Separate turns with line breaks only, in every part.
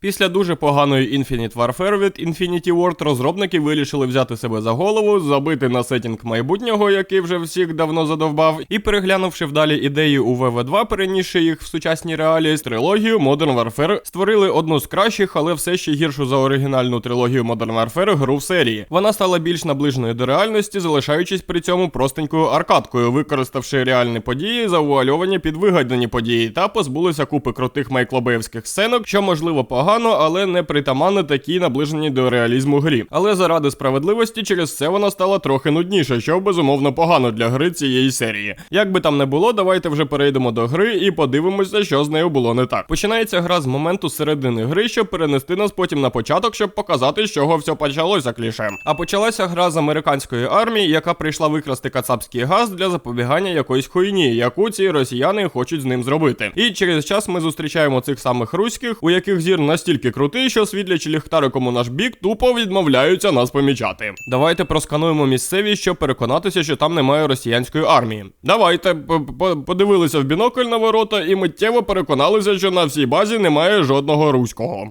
Після дуже поганої Infinite Warfare від Infinity Ward розробники вирішили взяти себе за голову, забити на сетінг майбутнього, який вже всіх давно задовбав, і переглянувши вдалі ідеї у VV2, перенісши їх в сучасні реалії з трилогію Modern Warfare, створили одну з кращих, але все ще гіршу за оригінальну трилогію Modern Warfare гру в серії. Вона стала більш наближеною до реальності, залишаючись при цьому простенькою аркадкою, використавши реальні події, завуальовані під вигадані події, та позбулися купи крутих майклобеївських сценок, що можливо погано, але не притаманно такій наближеній до реалізму грі. Але заради справедливості через це вона стала трохи нудніша, що безумовно погано для гри цієї серії. Як би там не було, давайте вже перейдемо до гри і подивимося, що з нею було не так. Починається гра з моменту середини гри, щоб перенести нас потім на початок, щоб показати, з чого все почалося клішем. А почалася гра з американської армії, яка прийшла викрасти кацапський газ для запобігання якоїсь хуйні, яку ці росіяни хочуть з ним зробити. І через час ми зустрічаємо цих самих руських, у яких зір настільки крутий, що світлячи ліхтариком у наш бік, тупо відмовляються нас помічати. Давайте проскануємо місцевість, щоб переконатися, що там немає росіянської армії. Давайте п- п- подивилися в бінокль на ворота і миттєво переконалися, що на всій базі немає жодного руського.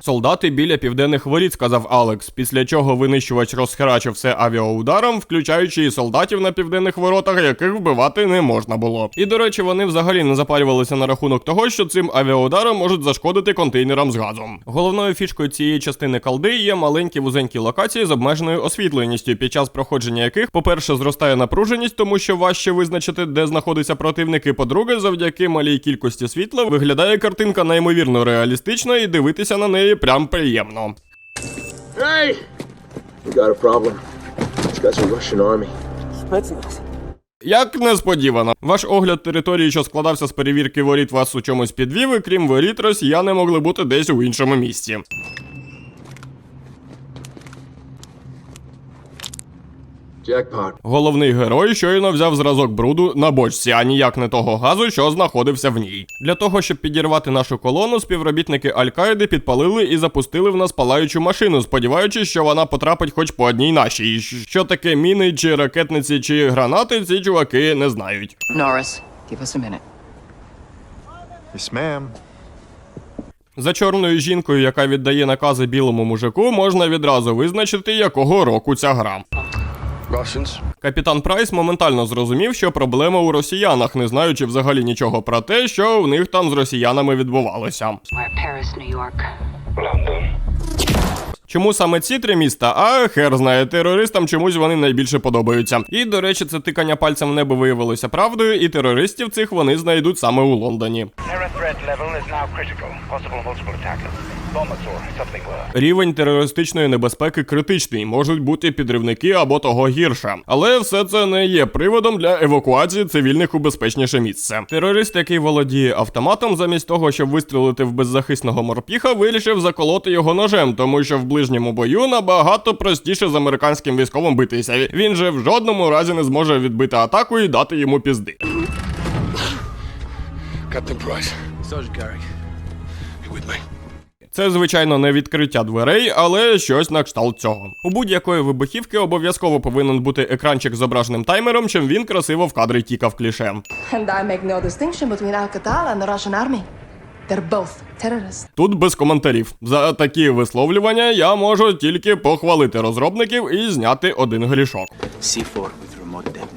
Солдати біля південних воріт, сказав Алекс, після чого винищувач розхерачив все авіаударом, включаючи і солдатів на південних воротах, яких вбивати не можна було. І до речі, вони взагалі не запалювалися на рахунок того, що цим авіаударом можуть зашкодити контейнерам з газом. Головною фішкою цієї частини калди є маленькі вузенькі локації з обмеженою освітленістю, під час проходження яких, по-перше, зростає напруженість, тому що важче визначити, де знаходиться противник, і по-друге, завдяки малій кількості світла виглядає картинка неймовірно реалістично і дивитися на неї прям приємно.
Hey! We got a problem. It's got a Russian army.
Як несподівано, ваш огляд території, що складався з перевірки воріт, вас у чомусь підвів, і крім воріт, росіяни могли бути десь у іншому місці.
Jackpot.
Головний герой щойно взяв зразок бруду на бочці, а ніяк не того газу, що знаходився в ній. Для того, щоб підірвати нашу колону, співробітники Аль-Каїди підпалили і запустили в нас палаючу машину, сподіваючись, що вона потрапить хоч по одній нашій. Що таке міни, чи ракетниці, чи гранати, ці чуваки не знають.
Norris, give us a minute.
Yes, ma'am.
За чорною жінкою, яка віддає накази білому мужику, можна відразу визначити, якого року ця гра.
Russians?
Капітан Прайс моментально зрозумів, що проблема у росіянах, не знаючи взагалі нічого про те, що в них там з росіянами відбувалося.
Paris, New York.
Чому саме ці три міста? А хер знає, терористам чомусь вони найбільше подобаються. І до речі, це тикання пальцем в небо виявилося правдою, і терористів цих вони знайдуть саме у Лондоні.
Terror threat level is now critical. Possible multiple attackers.
Рівень терористичної небезпеки критичний, можуть бути підривники або того гірше. Але все це не є приводом для евакуації цивільних у безпечніше місце. Терорист, який володіє автоматом, замість того, щоб вистрілити в беззахисного морпіха, вирішив заколоти його ножем, тому що в ближньому бою набагато простіше з американським військовим битися. Він же в жодному разі не зможе відбити атаку і дати йому пізди.
Captain Price.
Це, звичайно, не відкриття дверей, але щось на кшталт цього. У будь-якої вибухівки обов'язково повинен бути екранчик з зображеним таймером, чим він красиво в кадрі тікав кліше.
And I make no distinction between Al-Qaeda and the Russian army. They're both terrorists.
Тут без коментарів. За такі висловлювання я можу тільки похвалити розробників і зняти один грішок.
C4 with remote.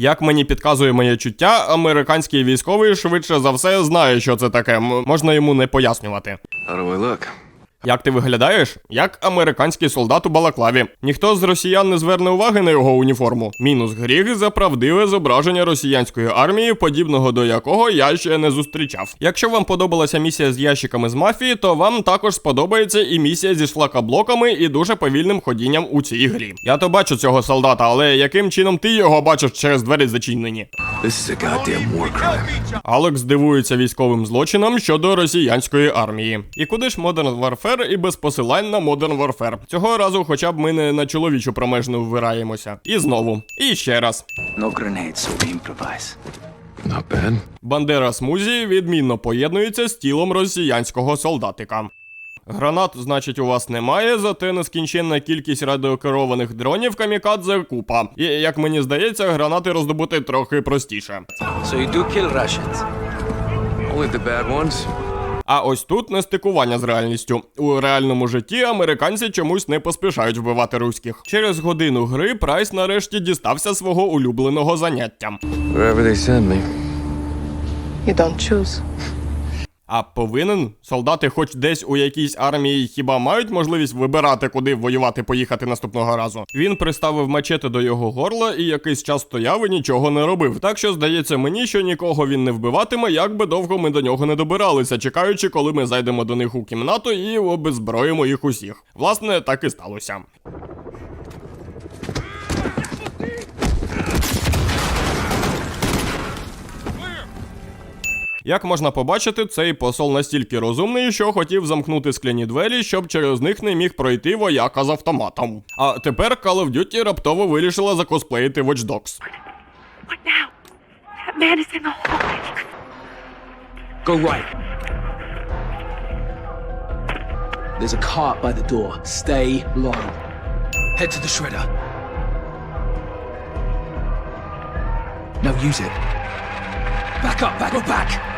Як мені підказує моє чуття, американський військовий швидше за все знає, що це таке. Можна йому не пояснювати.
Look?
Як ти виглядаєш? Як американський солдат у балаклаві. Ніхто з росіян не зверне уваги на його уніформу. Мінус гріх за правдиве зображення росіянської армії, подібного до якого я ще не зустрічав. Якщо вам подобалася місія з ящиками з мафії, то вам також сподобається і місія зі шлакоблоками і дуже повільним ходінням у цій грі. Я то бачу цього солдата, але яким чином ти його бачиш через двері зачинені? Алекс дивується військовим злочинам щодо росіянської армії. І куди ж Modern Warfare і без посилань на Modern Warfare? Цього разу, хоча б ми не на чоловічу промежну вираємося. І знову. І ще раз.
No grenades, so improvise.
Not bad.
Бандера смузі відмінно поєднується з тілом росіянського солдатика. Гранат, значить, у вас немає, зате нескінченна кількість радіокерованих дронів камікадзе купа. І як мені здається, гранати роздобути трохи простіше.
So you do kill Russians.
Only the bad ones.
А ось тут не стикування з реальністю. У реальному житті американці чомусь не поспішають вбивати руських. Через годину гри Прайс нарешті дістався свого улюбленого заняття.
Wherever they send me.
You don't choose.
А повинен солдати, хоч десь у якійсь армії, хіба мають можливість вибирати, куди воювати поїхати наступного разу. Він приставив мачете до його горла і якийсь час стояв і нічого не робив. Так що здається мені, що нікого він не вбиватиме, як би довго ми до нього не добиралися, чекаючи, коли ми зайдемо до них у кімнату і обезброїмо їх усіх. Власне, так і сталося. Як можна побачити, цей посол настільки розумний, що хотів замкнути скляні двері, щоб через них не міг пройти вояка з автоматом. А тепер Call of Duty раптово вирішила закосплеїти Watch Dogs.
Go right. There's a cart by the door. Stay low. Head to the shredder. Now use it. Back up, back up, back.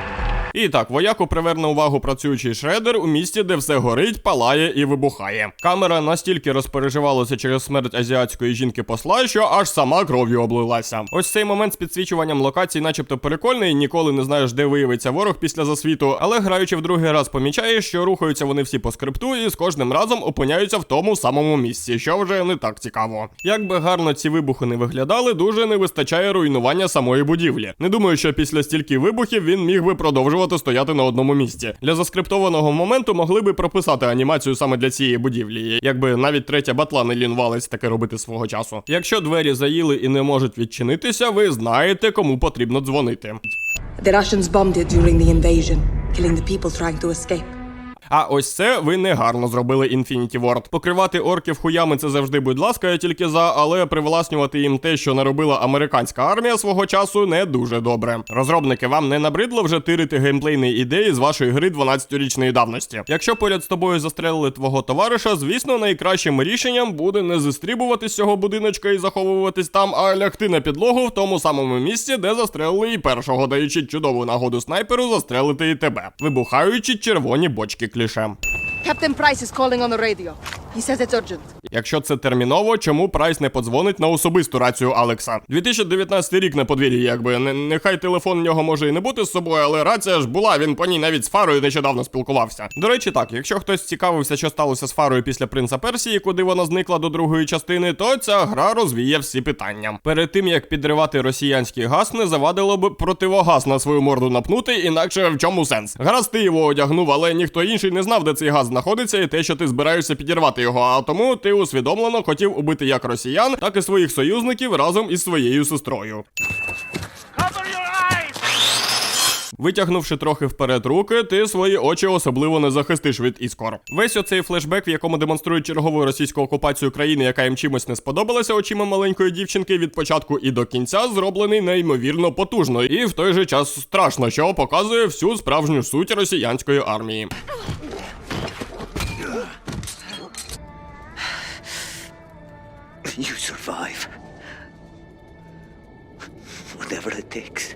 І так, вояку приверне увагу працюючий шредер у місті, де все горить, палає і вибухає. Камера настільки розпереживалася через смерть азіатської жінки посла, що аж сама кров'ю облилася. Ось цей момент з підсвічуванням локацій, начебто прикольний, ніколи не знаєш, де виявиться ворог після засвіту, але граючи в другий раз, помічаєш, що рухаються вони всі по скрипту і з кожним разом опиняються в тому самому місці, що вже не так цікаво. Як би гарно ці вибухи не виглядали, дуже не вистачає руйнування самої будівлі. Не думаю, що після стільки вибухів він міг би продовжувати стояти на одному місці. Для заскриптованого моменту могли би прописати анімацію саме для цієї будівлі, якби навіть третя батла не лінувалась таке робити свого часу. Якщо двері заїли і не можуть відчинитися, ви знаєте, кому потрібно дзвонити.
The Russians bombed it during the invasion, killing the people trying to escape.
А ось це ви негарно зробили Infinity Ward. Покривати орків хуями це завжди, будь ласка, я тільки за, але привласнювати їм те, що наробила американська армія свого часу, не дуже добре. Розробники, вам не набридло вже тирити геймплейні ідеї з вашої гри 12-річної давності. Якщо поряд з тобою застрелили твого товариша, звісно, найкращим рішенням буде не зістрібувати з цього будиночка і заховуватись там, а лягти на підлогу в тому самому місці, де застрелили і першого, даючи чудову нагоду снайперу застрелити і тебе, вибухаючи червоні бочки
Captain Price is calling on the radio. He says.
Якщо це терміново, чому Прайс не подзвонить на особисту рацію Алекса? 2019 рік на подвір'ї, якби не, нехай телефон в нього може і не бути з собою, але рація ж була. Він по ній навіть з фарою нещодавно спілкувався. До речі, так, якщо хтось цікавився, що сталося з фарою після принца Персії, куди вона зникла до другої частини, то ця гра розвіє всі питання. Перед тим як підривати росіянський газ, не завадило б противогаз на свою морду напнути, інакше в чому сенс? Гаразд, ти його одягнув, але ніхто інший не знав, де цей газ знаходиться, і те, що ти збираєшся підірвати його. А тому ти усвідомлено хотів убити як росіян, так і своїх союзників разом із своєю сестрою. Витягнувши трохи вперед руки, ти свої очі особливо не захистиш від іскор. Весь оцей флешбек, в якому демонструють чергову російську окупацію країни, яка їм чимось не сподобалася очима маленької дівчинки від початку і до кінця, зроблений неймовірно потужно, і в той же час страшно, що показує всю справжню суть росіянської армії.
You survive. Whatever it takes.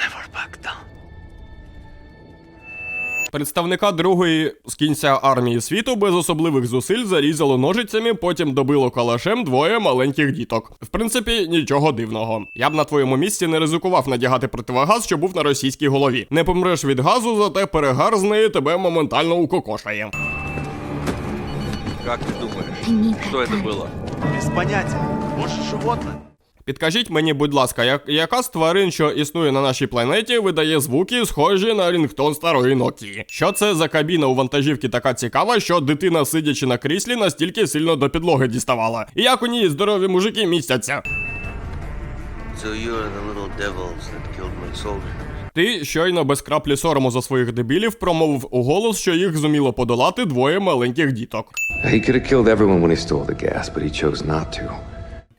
Never back down.
Представника другої з кінця армії світу без особливих зусиль зарізало ножицями, потім добило калашем двоє маленьких діток. В принципі, нічого дивного. Я б на твоєму місці не ризикував надягати противогаз, що був на російській голові. Не помреш від газу, зате перегар з неї тебе моментально укокошає.
Как ты думаешь, что это было?
Без понятия. Может, животное?
Підкажіть мені, будь ласка, як, яка з тварин, що існує на нашій планеті, видає звуки, схожі на рінгтон старої Nokia? Що це за кабіна у вантажівки така цікава, що дитина, сидячи на кріслі, настільки сильно до підлоги діставала? І як у ній здорові мужики містяться?
So you're the little devils that killed my soldier.
Ти щойно без краплі сорому за своїх дебілів промовив у голос, що їх зуміло подолати двоє маленьких діток.
He could have killed everyone when he stole the gas, but he chose not to.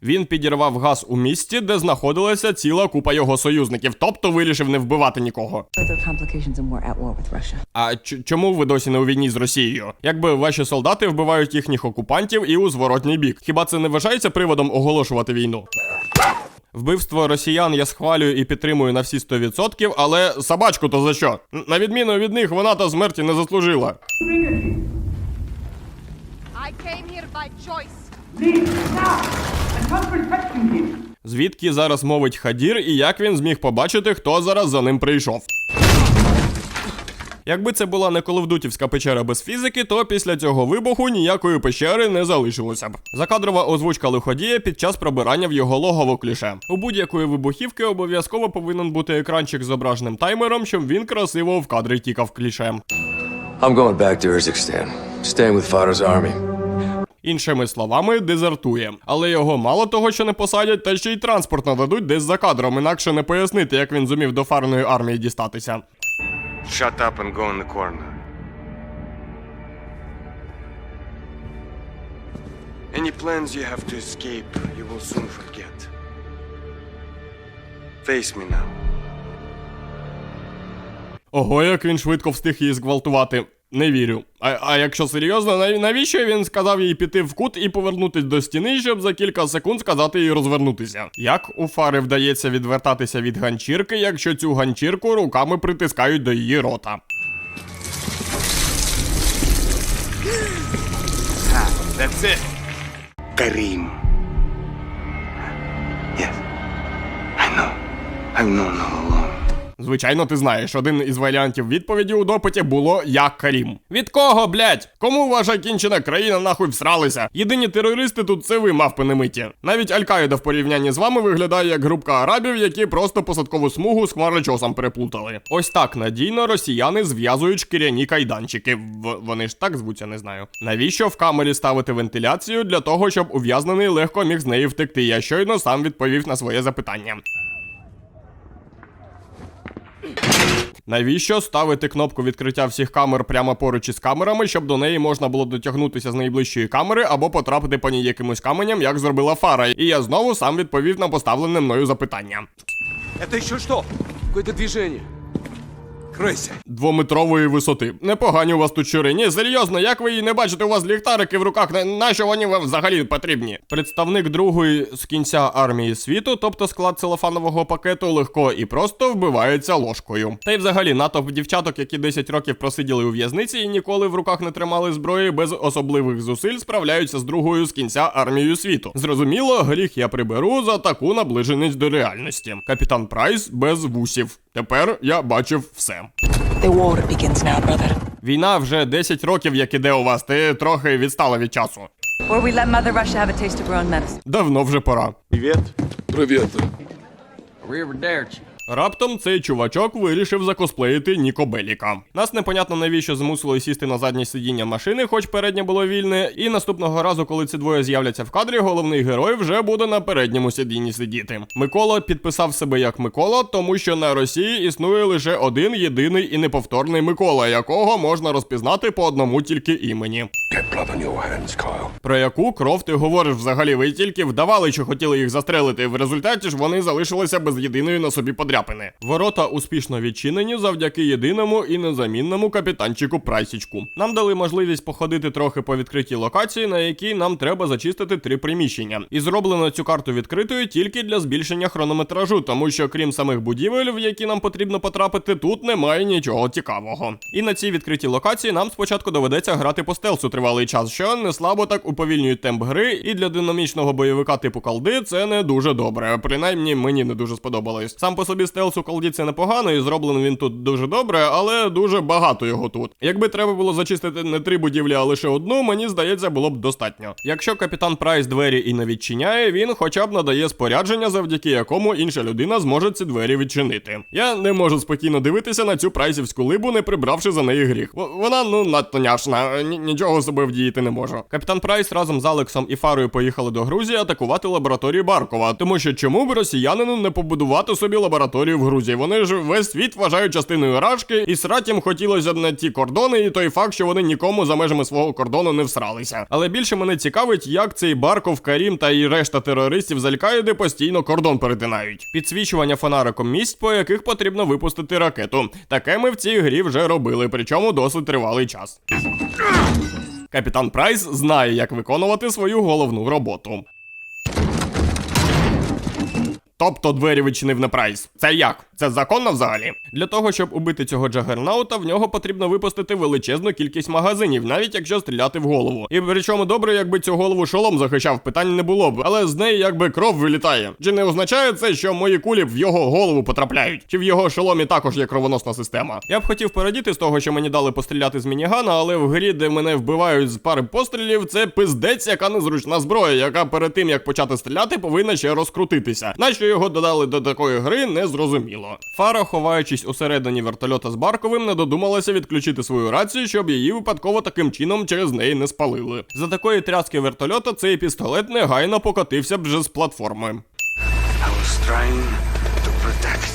Він підірвав газ у місті, де знаходилася ціла купа його союзників, тобто вирішив не вбивати нікого.
Further complications and we're at war with Russia.
А ч- чому ви досі не у війні з Росією? Якби ваші солдати вбивають їхніх окупантів і у зворотній бік. Хіба це не вважається приводом оголошувати війну? Вбивство росіян я схвалюю і підтримую на всі 100%, але собачку то за що? На відміну від них, вона та смерті не заслужила.
I came here by choice.
Звідки зараз мовить Хадір і як він зміг побачити, хто зараз за ним прийшов. Якби це була не коловдутівська печера без фізики, то після цього вибуху ніякої печери не залишилося б. Закадрова озвучка лиходія під час пробирання в його логово кліше. У будь-якої вибухівки обов'язково повинен бути екранчик з зображеним таймером, щоб він красиво в кадри тікав кліше.
I'm going back to Urzikstan. Staying with Father's army.
Іншими словами, дезертує. Але його мало того, що не посадять, та ще й транспорт нададуть десь за кадром, інакше не пояснити, як він зумів до фарної армії дістатися.
Shut up and go in the corner. Any plans you have to escape, you will soon forget. Face me now.
Ого, як він швидко встиг її зґвалтувати. Не вірю. А, а якщо серйозно, нав- навіщо він сказав їй піти в кут і повернутись до стіни, щоб за кілька секунд сказати їй розвернутися? Як у фари вдається відвертатися від ганчірки, якщо цю ганчірку руками притискають до її рота?
That's it.
Karim. Yes. I know. I've known all along.
Звичайно, ти знаєш, один із варіантів відповіді у допиті було як Карім. Від кого, блять? Кому ваша кінчена країна нахуй всралися? Єдині терористи тут це ви, мавпи немиті. Навіть Аль-Каїда в порівнянні з вами виглядає як групка арабів, які просто посадкову смугу з хмарочосом переплутали. Ось так надійно росіяни зв'язують шкіряні кайданчики. В- вони ж так звуться, не знаю. Навіщо в камері ставити вентиляцію для того, щоб ув'язнений легко міг з неї втекти? Я щойно сам відповів на своє запитання. Навіщо ставити кнопку відкриття всіх камер прямо поруч із камерами, щоб до неї можна було дотягнутися з найближчої камери або потрапити по ній якимось каменям, як зробила Фара? І я знову сам відповів на поставлене мною запитання.
Це еще що? Какое-то. Кройся.
Двометрової висоти. Непогані у вас тут щури. Серйозно, як ви її не бачите, у вас ліхтарики в руках, на, нащо вони вам взагалі потрібні? Представник другої з кінця армії світу, тобто склад целофанового пакету, легко і просто вбивається ложкою. Та й взагалі натовп дівчаток, які 10 років просиділи у в'язниці і ніколи в руках не тримали зброї, без особливих зусиль справляються з другою з кінця армією світу. Зрозуміло, гріх я приберу за таку наближеність до реальності. Капітан Прайс без вусів. Тепер я бачив все.
The war begins now, brother.
Війна вже 10 років, як іде у вас, ти трохи відстала від часу.
Or we let Mother Russia have a taste of her own medicine.
Давно вже пора.
Привет.
Раптом цей чувачок вирішив закосплеїти Ніко Беліка. Нас непонятно навіщо змусили сісти на заднє сидіння машини, хоч переднє було вільне. І наступного разу, коли ці двоє з'являться в кадрі, головний герой вже буде на передньому сидінні сидіти. Микола підписав себе як Микола, тому що на Росії існує лише один єдиний і неповторний Микола, якого можна розпізнати по одному тільки імені. Про яку кров ти говориш взагалі? Ви тільки вдавали, що хотіли їх застрелити. В результаті ж вони залишилися без єдиної на собі подряпини. Ворота успішно відчинені завдяки єдиному і незамінному капітанчику Прайсічку. Нам дали можливість походити трохи по відкритій локації, на якій нам треба зачистити три приміщення. І зроблено цю карту відкритою тільки для збільшення хронометражу, тому що крім самих будівель, в які нам потрібно потрапити, тут немає нічого цікавого. І на цій відкритій локації нам спочатку доведеться грати по стелсу тривалий час, що не слабо так уповільнює темп гри, і для динамічного бойовика типу колди це не дуже добре. Принаймні мені не дуже сподобалось. Сам по собі стелс у колді непогано, і зроблений він тут дуже добре, але дуже багато його тут. Якби треба було зачистити не три будівлі, а лише одну, мені здається, було б достатньо. Якщо капітан Прайс двері і не відчиняє, він хоча б надає спорядження, завдяки якому інша людина зможе ці двері відчинити. Я не можу спокійно дивитися на цю прайсівську либу, не прибравши за неї гріх. Вона ну надто няшна, нічого собі вдіяти не можу. Капітан Прайс разом з Алексом і Фарою поїхали до Грузії атакувати лабораторію Баркова. Тому що чому б росіянину не побудувати собі лабораторію в Грузії? Вони ж весь світ вважають частиною рашки, і срать їм хотілося б на ті кордони, і той факт, що вони нікому за межами свого кордону не всралися. Але більше мене цікавить, як цей Барков, Карім та і решта терористів з Аль-Каїди постійно кордон перетинають. Підсвічування фонариком місць, по яких потрібно випустити ракету. Таке ми в цій грі вже робили, причому досить тривалий час. Капітан Прайс знає, як виконувати свою головну роботу. Тобто двері відчинив на прайс. Це як? Це законно взагалі? Для того, щоб убити цього джагернаута, в нього потрібно випустити величезну кількість магазинів, навіть якщо стріляти в голову. І причому добре, якби цю голову шолом захищав, питань не було б, але з неї якби кров вилітає. Чи не означає це, що мої кулі в його голову потрапляють? Чи в його шоломі також є кровоносна система? Я б хотів порадіти з того, що мені дали постріляти з мінігана, але в грі, де мене вбивають з пари пострілів, це пиздець, яка незручна зброя, яка перед тим як почати стріляти, повинна ще розкрутитися. Нащо його додали до такої гри, не зрозуміло. Фара, ховаючись усередині вертольота з Барковим, не додумалася відключити свою рацію, щоб її випадково таким чином через неї не спалили. За такої тряски вертольота цей пістолет негайно покотився б вже з платформи.
I was trying to protect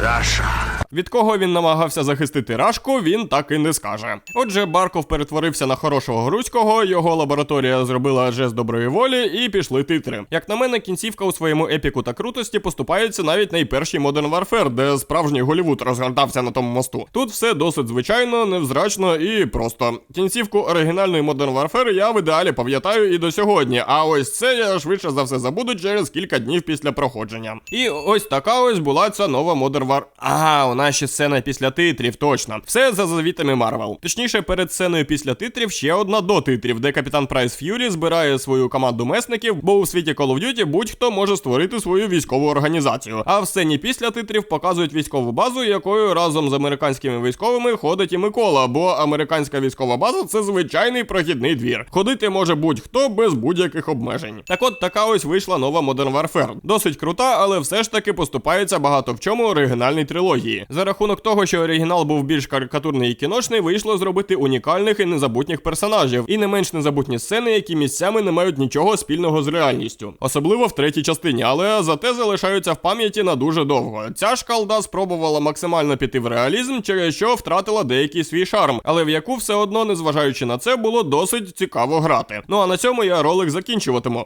Russia.
Від кого він намагався захистити Рашку, він так і не скаже. Отже, Барков перетворився на хорошого грузького, його лабораторія зробила жест доброї волі, і пішли титри. Як на мене, кінцівка у своєму епіку та крутості поступається навіть найпершій Modern Warfare, де справжній Голівуд розгортався на тому мосту. Тут все досить звичайно, невзрачно і просто. Кінцівку оригінальної Modern Warfare я в ідеалі пам'ятаю і до сьогодні. А ось це я швидше за все забуду через кілька днів після проходження. І ось така ось була ця нова Modern War. Ага, у нас ще сцена після титрів, точно. Все за завітами Марвел. Точніше, перед сценою після титрів ще одна до титрів, де капітан Прайс Ф'юрі збирає свою команду месників, бо у світі Call of Duty будь-хто може створити свою військову організацію. А в сцені після титрів показують військову базу, якою разом з американськими військовими ходить і Микола, бо американська військова база це звичайний прохідний двір. Ходити може будь-хто без будь-яких обмежень. Так от така ось вийшла нова Modern Warfare. Досить крута, але все ж таки поступається багато в чому оригінальній трилогії. За рахунок того, що оригінал був більш карикатурний і кіношний, вийшло зробити унікальних і незабутніх персонажів, і не менш незабутні сцени, які місцями не мають нічого спільного з реальністю, особливо в третій частині, але зате залишаються в пам'яті на дуже довго. Ця ж калда спробувала максимально піти в реалізм, через що втратила деякий свій шарм, але в яку все одно, незважаючи на це, було досить цікаво грати. Ну а на цьому я ролик закінчуватиму.